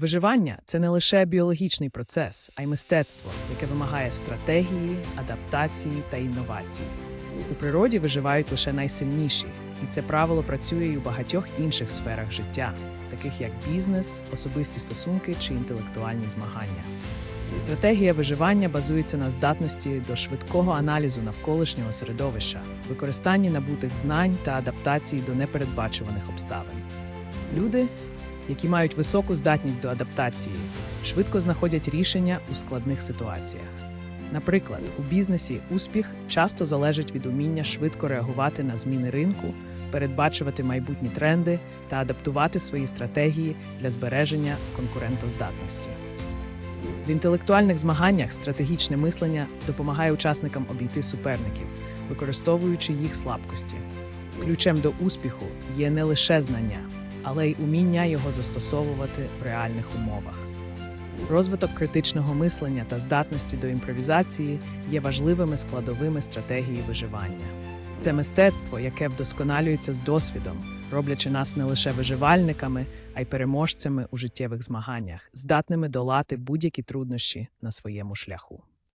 Виживання це не лише біологічний процес, а й мистецтво, яке вимагає стратегії, адаптації та інновацій. У природі виживають лише найсильніші, і це правило працює й у багатьох інших сферах життя, таких як бізнес, особисті стосунки чи інтелектуальні змагання. Стратегія виживання базується на здатності до швидкого аналізу навколишнього середовища, використанні набутих знань та адаптації до непередбачуваних обставин. Люди, які мають високу здатність до адаптації, швидко знаходять рішення у складних ситуаціях. Наприклад, у бізнесі успіх часто залежить від уміння швидко реагувати на зміни ринку, передбачувати майбутні тренди та адаптувати свої стратегії для збереження конкурентоздатності. В інтелектуальних змаганнях стратегічне мислення допомагає учасникам обійти суперників, використовуючи їх слабкості. Ключем до успіху є не лише знання, але й уміння його застосовувати в реальних умовах. Розвиток критичного мислення та здатності до імпровізації є важливими складовими стратегії виживання. Це мистецтво, яке вдосконалюється з досвідом, роблячи нас не лише виживальниками, а й переможцями у життєвих змаганнях, здатними долати будь-які труднощі на своєму шляху.